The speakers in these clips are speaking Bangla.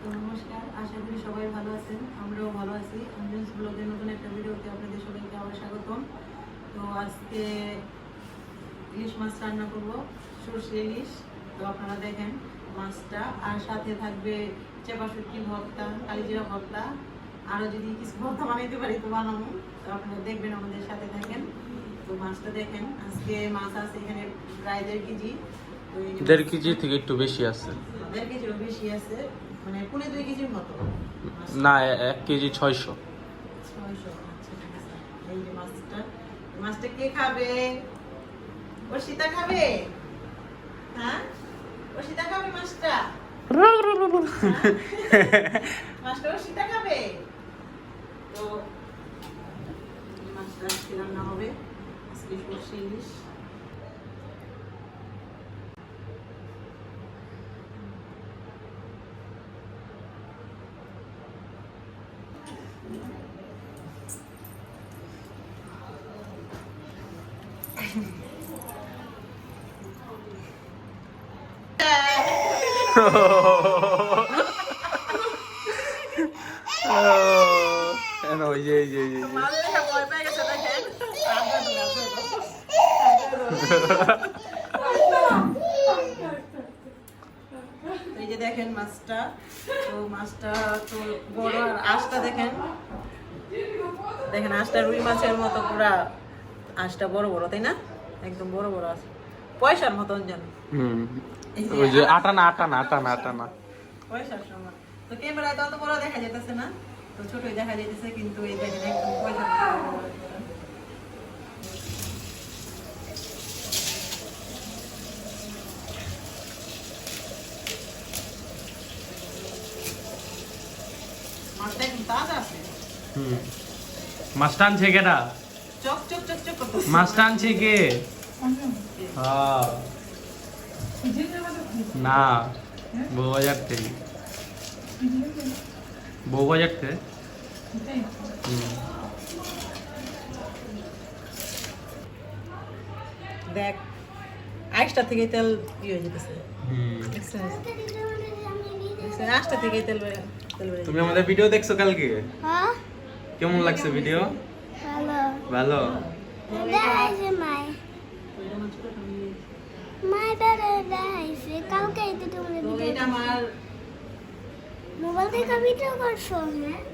তো নমস্কার আশা করি সবাই ভালো আছেন। আমরাও ভালো আছি। অঞ্জনস ব্লগের নতুন একটা ভিডিওতে আপনাদের সবাইকে আবার স্বাগতম। তো আজকে ইলিশ মাছ রান্না করব সর্ষে ইলিশ। তো আপনারা দেখেন মাছটা। আর সাথে থাকবে চেপা শুটকি ভর্তা কালিজিরা ভর্তা। আরও যদি কিছু ভর্তা বানাইতে পারি তো বানাবো। তো আপনারা দেখবেন আমাদের সাথে থাকেন। তো মাছটা দেখেন আজকে মাছ আছে এখানে প্রায় দেড় কেজি। তো দেড় কেজি থেকে একটু বেশি আছে। দেড় কেজিরও বেশি আছে। মানে পুনে দুই কেজির মতো। না এক কেজি ছয়শো। ছয়শো আচ্ছা এই যে মাছটা মাছটা কে খাবে? অর্ষিতা খাবে? হ্যাঁ? অর্ষিতা খাবে মাছটা? মাছটা অর্ষিতা খাবে? তো মাছটা আজকে রান্না হবে। আজকে সর্ষে ইলিশ। ওই যে এই যে এই যে, এই যে। দেখেন মাছটা তো মাছটা তো বড় আর আঁশটা দেখেন দেখেন আঁশটা রুই মাছের মতো পুরা আঁশটা বড় বড় তাই না? একদম বড় বড় আছে পয়সার মতন যেন। ওই যে আটানা আটানা আটানা আটানা। পয়সার সমান। তো ক্যামেরায় তো অত বড় দেখা যেতেছে না তো ছোটই দেখা যাইতেছে কিন্তু এই দেখেন একদম পয়সার। মাছটা একদম তাজা আছে? হুম। মাছ টানছে কেটা চক চক চক চক করতেছে। মাছ টানছে কে হ্যাঁ। না বউবাজার থেকে। বউবাজার থেকে? দেখ আইসটা থেকে তেল ইয়ে হয়ে যেতেছে? আইসটা থেকে তেল তুমি আমাদের ভিডিও দেখছ কালকে? হ্যাঁ। কেমন লাগছে ভিডিও হ্যালো ভালো?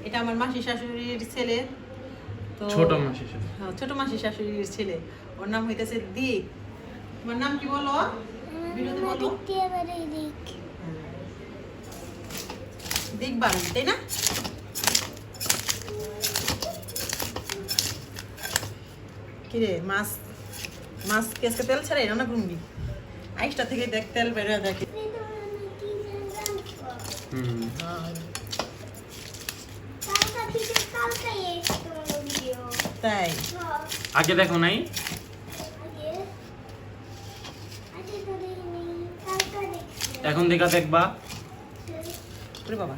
এটা আমার মাসি শাশুড়ির ছেলে। তো ছোট মাসি হ্যাঁ, ছোট মাসি শাশুড়ির ছেলে। ওর নাম হইতেছে দিক তোমার নাম কি বলো? দিক বাবু তাই না? কিরে মাছ মাছ কেসকে তেল ছাড়াই রান্না করবি? আইসটা থেকে দেখ তেল বেরোয় দেখে। তাই? আগে দেখো নাই? এখন দেখা দেখবা। বাবা।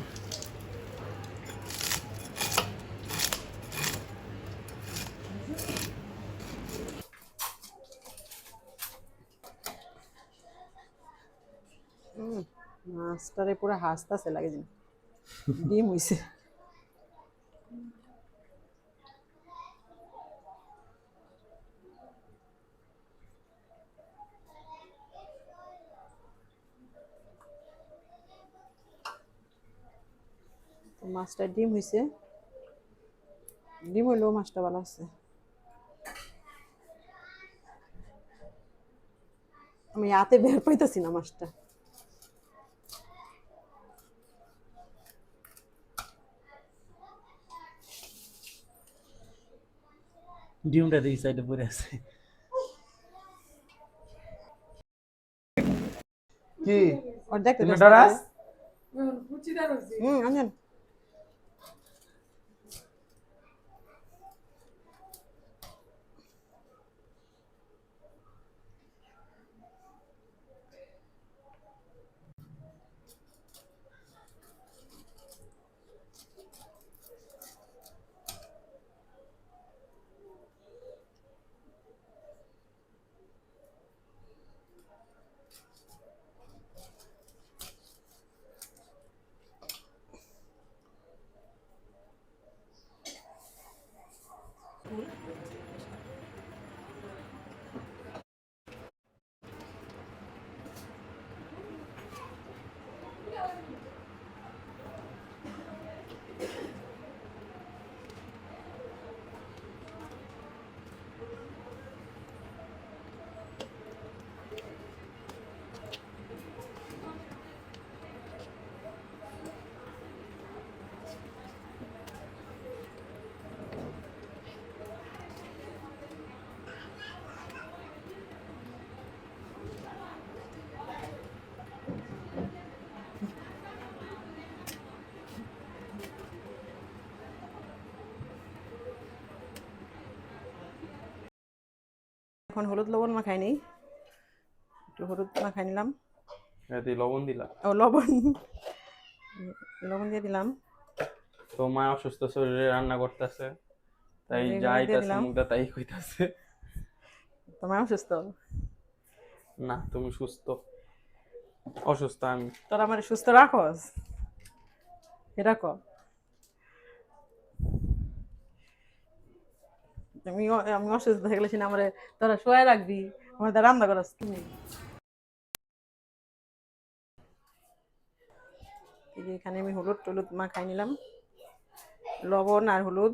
মাছটারে পুরো হাসতাছে লাগে যেন। ডিম হইছে। মাছটা ডিম হইছে। ডিম হইলেও মাছটা ভালো আছে। আমি হাতে বের পাইতেছি না মাছটা। ডিমটা এই সাইডে পড়ে আছে। কি? দেখতে ডরাস? হুম আনজান cool. এখন হলুদ লবণ মাখাই নিই। একটু হলুদ মাখাই নিলাম। লবণ দিলা? ও লবণ। লবণ দিয়ে দিলাম। তো মা অসুস্থ শরীরে রান্না করতেছে তাই এগুলো যা দিলাম। মুখটা তাই কইতাছে। তোমার অসুস্থ? না তুমি সুস্থ। অসুস্থ আমি। তোর আমার সুস্থ রাখস? এটা ক আমি অ- আমি অসুস্থ গেলে সিনা আমারে তোরা শোয়াই রাখবি আমার তো রান্না করস তুমি এখানে আমি হলুদ টলুদ মাখাই নিলাম লবণ আর হলুদ।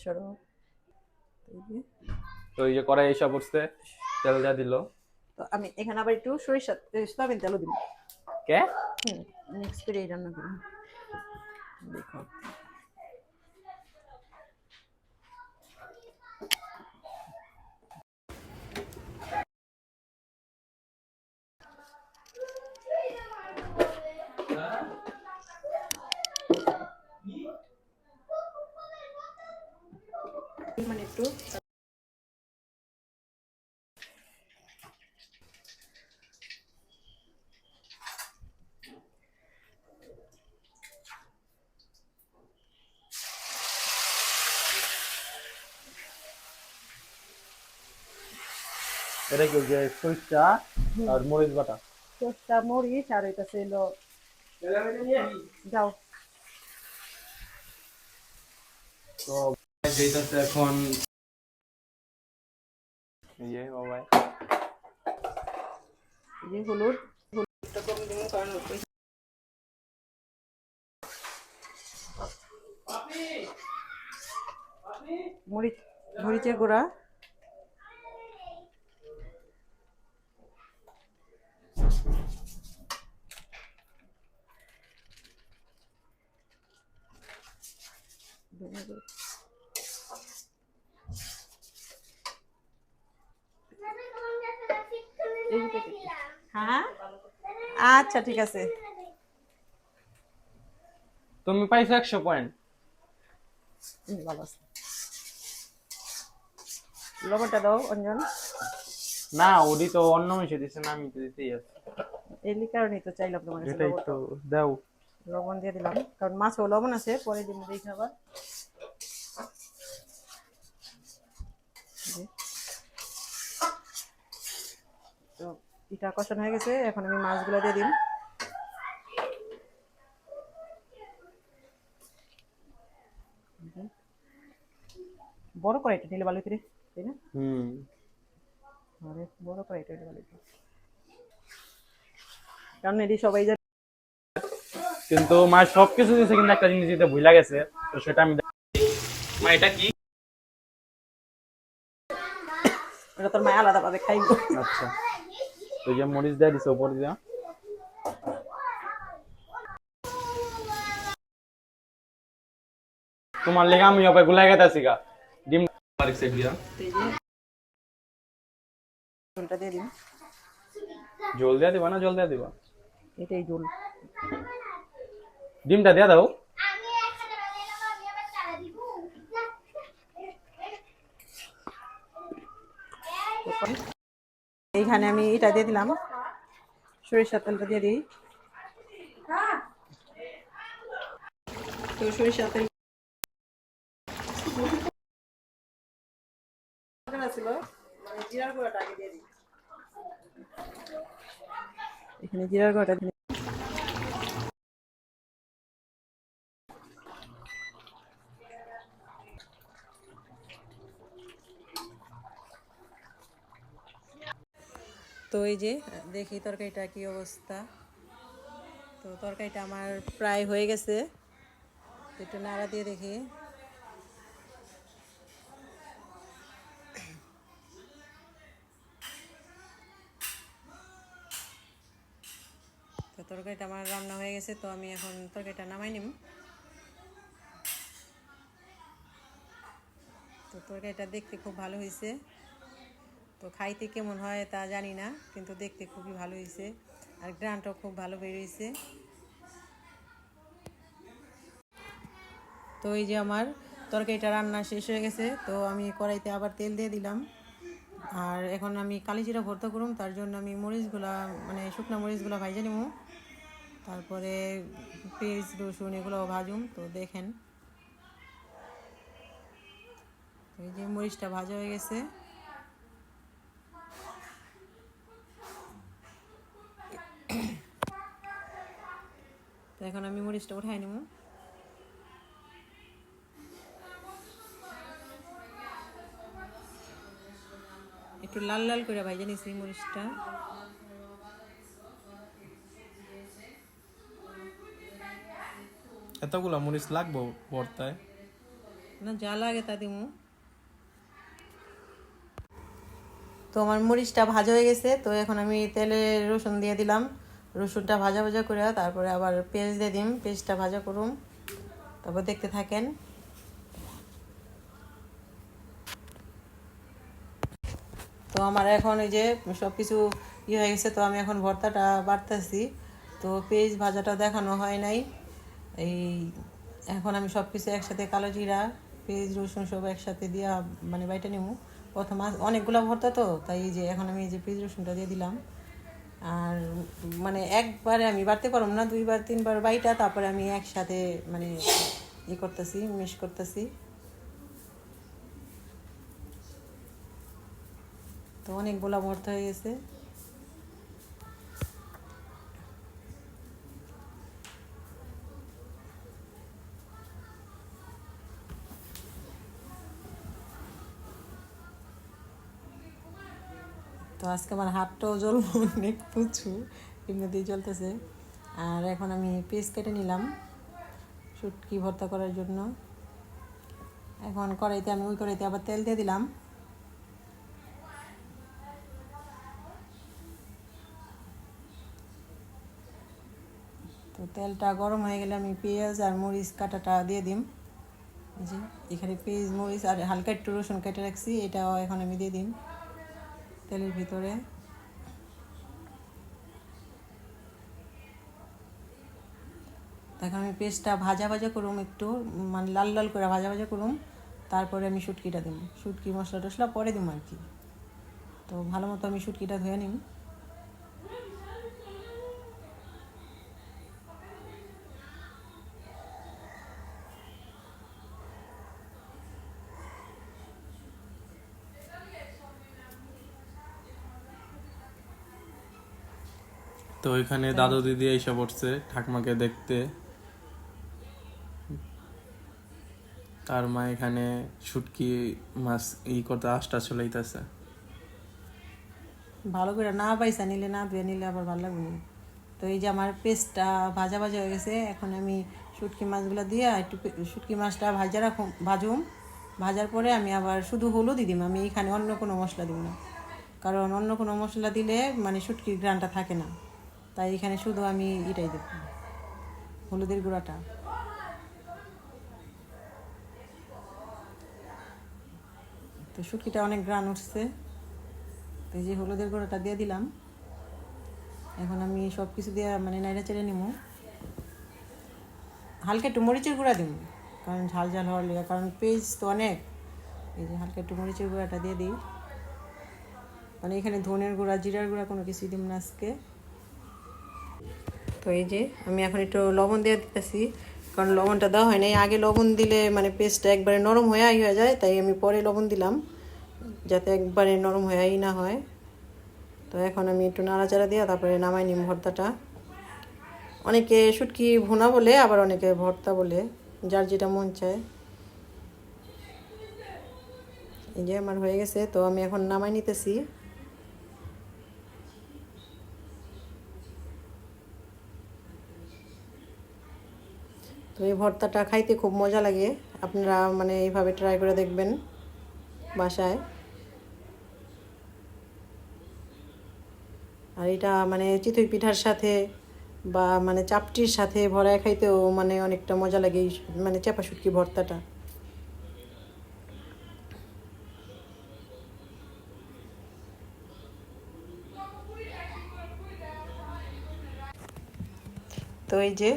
সরো। তো এই যে কড়াই এসে পড়ছে তেল যা দিল। তো আমি এখানে আবার একটু সরিষা সয়াবিন তেলও দিব। কে? হুম মিক্স করে রান্না করি দেখো। মানে একটু এটা কি যে সরিষা আর মরিচ বাটা? সরষা মরিচ আর এটা ছিল যাও তো যেটাতে এখন এই যে বাবাই যে হলুদ। হলুদটা কম দিব কারণ মরিচ মরিচের গুঁড়া। যে হ্যাঁ? আচ্ছা ঠিক আছে। তুমি পাইছো একশো পয়েন্ট। লবণটা দাও অঞ্জন। না ওডি তো অন্য মিশে দিছে না আমি তো দিতেই আছি। এই কারণেই তো চাইলাম তোমার কাছে দাও। লবণ দিয়ে দিলাম কারণ মাছও লবণ আছে পরে দিন দেখি আবার জি। তো এটা কষানো হয়ে গেছে এখন আমি মাছগুলো দিয়ে দিন। বড় কড়াইটা নিলে ভালো করে তাই না হুম আরে বড় কড়াইটা নিলে ভালো করে। কারণ এটি সবাই কিন্তু মা সবকিছু দিছে কিন্তু একটা জিনিস দিতে ভুলা গেছে তো সেটা আমি দেখ- মা এটা কি? ওটা তোর মায় আলাদা ভাবে খাইবো। আচ্ছা। তো যে মরিচ দিয়ে দিছে উপর দিয়া। তোমার লেগে আমি অপে গুলাই গেতাছি গা। ডিম আরেক সাইড দিয়া দিয়ে দিন। জল দিয়া দিবা না? জল দিয়া দিবা? এটাই ঝোল ডিমটা দিয়া দাও। এইখানে আমি এটা দিয়ে দিলাম। সরিষার তেলটা দিয়ে দিই। তো সরিষার তেল মানে জিরার গুঁড়াটা দিয়ে দিই। এখানে জিরার গুঁড়াটা এই যে, দেখি তরকারিটা কি অবস্থা। তো তরকারিটা আমার প্রায় হয়ে গেছে। তো একটু নাড়া দিয়ে দেখি। তো তরকারিটা আমার রান্না হয়ে গেছে, তো আমি এখন তরকারিটা নামাই নিম। তো তরকারিটা দেখতে খুব ভালো হয়েছে। তো খাইতে কেমন হয় তা জানি না, কিন্তু দেখতে খুবই ভালো হয়েছে আর গ্রানটাও খুব ভালো বেরিয়েছে তো এই যে আমার তরকারিটা রান্না শেষ হয়ে গেছে, তো আমি কড়াইতে আবার তেল দিয়ে দিলাম। আর এখন আমি কালিজিরা ভর্তা করুম, তার জন্য আমি মরিচগুলা মানে শুকনো মরিচগুলো ভাইজে নিব তারপরে পেঁয়াজ, রসুন এগুলো ভাজুম, তো দেখেন। এই যে মরিচটা ভাজা হয়ে গেছে। তো এখন আমি মরিচটা উঠাই নেব। একটু লাল লাল করে ভাই জানিস এই মরিচটা। এতগুলা মরিচ লাগবো ভর্তায় না যা লাগে তা দিমু। তো আমার মরিচটা ভাজা হয়ে গেছে তো এখন আমি তেলে রসুন দিয়ে দিলাম। রসুনটা ভাজা ভাজা করে, তারপরে আবার পেঁয়াজ দিয়ে দিম, পেঁয়াজটা ভাজা করুম। তারপর দেখতে থাকেন। তো আমার এখন এই যে সব কিছু ইয়ে হয়ে গেছে, তো আমি এখন ভর্তাটা বাড়তেছি। তো পেঁয়াজ ভাজাটা দেখানো হয় নাই। এই এখন আমি সব কিছু একসাথে কালো জিরা, পেঁয়াজ, রসুন সব একসাথে দিয়া মানে বাইটা নেব প্রথম অনেকগুলো ভর্তা তো, তাই যে এখন আমি এই যে পেঁয়াজ, রসুনটা দিয়ে দিলাম। আর মানে একবারে আমি বাড়তে পারব না, দুইবার, তিনবার বাড়িটা তারপরে আমি একসাথে মানে ই করতেছি মিশ করতেছি। তো অনেক গোলাম ভর্তা হয়ে গেছে। তো আজকে আমার হাতটাও জ্বলব অনেক প্রচুর এমনিতেই জ্বলতেছে। আর এখন আমি পিস কেটে নিলাম, শুটকি ভর্তা করার জন্য। এখন কড়াইতে আমি ওই কড়াইতে আবার তেল দিয়ে দিলাম। তো তেলটা গরম হয়ে গেলে আমি পেঁয়াজ আর মরিচ কাটাটা দিয়ে দিম। এই এখানে পেঁয়াজ, মরিচ আর হালকা একটু রসুন কেটে রাখছি, এটাও এখন আমি দিয়ে দিম। তেলের ভিতরে। তখন আমি পেস্টটা ভাজা ভাজা করুম একটু মানে লাল লাল করে ভাজা ভাজা করুম। তারপরে আমি শুটকিটা দিম। শুটকি মশলা টশলা পরে দিম আর কি। তো ভালো মতো আমি শুটকিটা ধুয়ে নিম। তো ওইখানে দাদু দিদি এসে পড়ছে ঠাকমাকে দেখতে। তার মা এখানে শুটকি মাছ ই করতে আশটা চলাইতেছে ভালো করে না পাইসা নিলে না ধুয়ে নিলে আবার ভালো লাগবে না। তো এই যে আমার পেস্টটা ভাজা ভাজা হয়ে গেছে এখন আমি শুটকি মাছগুলো দিয়ে একটু শুটকি মাছটা ভাজা রাখুম ভাজুম। ভাজার পরে আমি আবার শুধু হলুদই দিম আমি এখানে অন্য কোনো মশলা দিব না। কারণ অন্য কোনো মশলা দিলে মানে শুটকির গ্রানটা থাকে না। তাই এখানে শুধু আমি এটাই দেব। হলুদের গুঁড়াটা। তো শুটকিটা অনেক গ্রান উঠছে। তো এই যে হলুদের গুঁড়াটা দিয়ে দিলাম। এখন আমি সব কিছু দিয়ে মানে নাইড়া চেড়ে নিব। হালকা একটু মরিচের গুঁড়া দিব। কারণ ঝাল ঝাল হওয়ার লেগে, কারণ পেঁয়াজ তো অনেক। এই যে হালকা একটু মরিচের গুঁড়াটা দিয়ে দিই। মানে এখানে ধনের গুঁড়া, জিরার গুঁড়া কোনো কিছুই দিব না আজকে। তো এই যে আমি এখন একটু লবণ দিয়ে দিতেছি, কারণ লবণটা দেওয়া হয় নাই। আগে লবণ দিলে মানে পেস্টটা একবারে নরম হয়ে আই হয়ে যায়, তাই আমি পরে লবণ দিলাম, যাতে একবারে নরম হয়ে আই না হয়। তো এখন আমি একটু নাড়াচাড়া দিয়ে তারপরে নামাই নিম ভর্তাটা। অনেকে শুটকি ভুনা বলে, আবার অনেকে ভর্তা বলে, যার যেটা মন চায়। এই যে আমার হয়ে গেছে, তো আমি এখন নামাই নিতেছি। তো এই ভর্তাটা খাইতে খুব মজা লাগে। আপনারা মানে এইভাবে ট্রাই করে দেখবেন বাসায়। আর এটা মানে চিতই পিঠার সাথে বা মানে চাপটির সাথে ভরায় খাইতেও মানে অনেকটা মজা লাগে মানে চাপা শুটকি ভর্তাটা। তো এই যে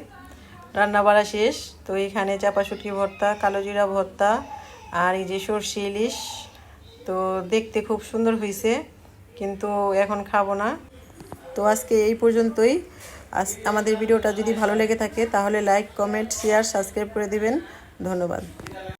রান্না বাড়া শেষ, তো এখানে চাপা শুটকি ভর্তা কালো জিরা ভর্তা, আর এই যে সর্ষে ইলিশ, তো দেখতে খুব সুন্দর হয়েছে কিন্তু এখন খাব না। তো আজকে এই পর্যন্তই। আজ আমাদের ভিডিওটা যদি ভালো লেগে থাকে, তাহলে লাইক কমেন্ট শেয়ার সাবস্ক্রাইব করে দিবেন। ধন্যবাদ।